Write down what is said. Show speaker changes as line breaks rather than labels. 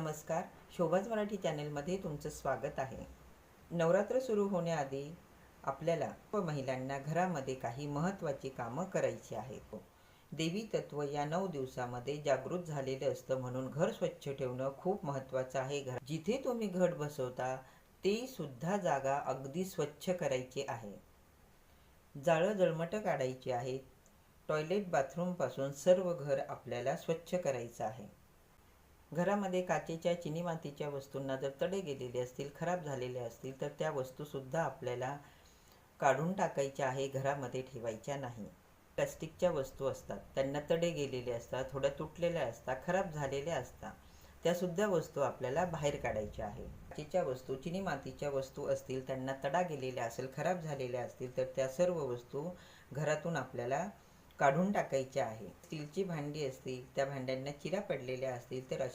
नमस्कार. शोभाज मराठी चॅनेलमध्ये तुमचं स्वागत आहे. नवरात्र सुरू होण्याआधी आपल्याला व महिलांना घरामध्ये काही महत्त्वाची कामं करायची आहेत. देवी तत्व या नऊ दिवसामध्ये जागृत झालेलं असतं म्हणून घर स्वच्छ ठेवणं खूप महत्त्वाचं आहे. घर जिथे तुम्ही घट बसवता ते सुद्धा जागा अगदी स्वच्छ करायची आहे. जाळं जळमटं काढायची आहेत. टॉयलेट बाथरूमपासून सर्व घर आपल्याला स्वच्छ करायचं आहे. घरामध्ये काचेच्या चिनी मातीच्या वस्तूंना जर तडे गेलेले असतील खराब झालेले असतील तर त्या वस्तूसुद्धा आपल्याला काढून टाकायच्या आहे घरामध्ये ठेवायच्या नाही. प्लॅस्टिकच्या वस्तू असतात. त्यांना तडे गेलेले असतात थोड्या तुटलेल्या असतात खराब झालेल्या असतात. त्यासुद्धा वस्तू आपल्याला बाहेर काढायच्या आहे. काचेच्या वस्तू चिनी मातीच्या वस्तू असतील त्यांना तडा गेलेल्या असेल खराब झालेल्या असतील तर त्या सर्व वस्तू घरातून आपल्याला काढून टाकायच्या आहे. स्टीलची भांडी असतील त्या भांड्यांना चिरा पडलेल्या असतील तर अशा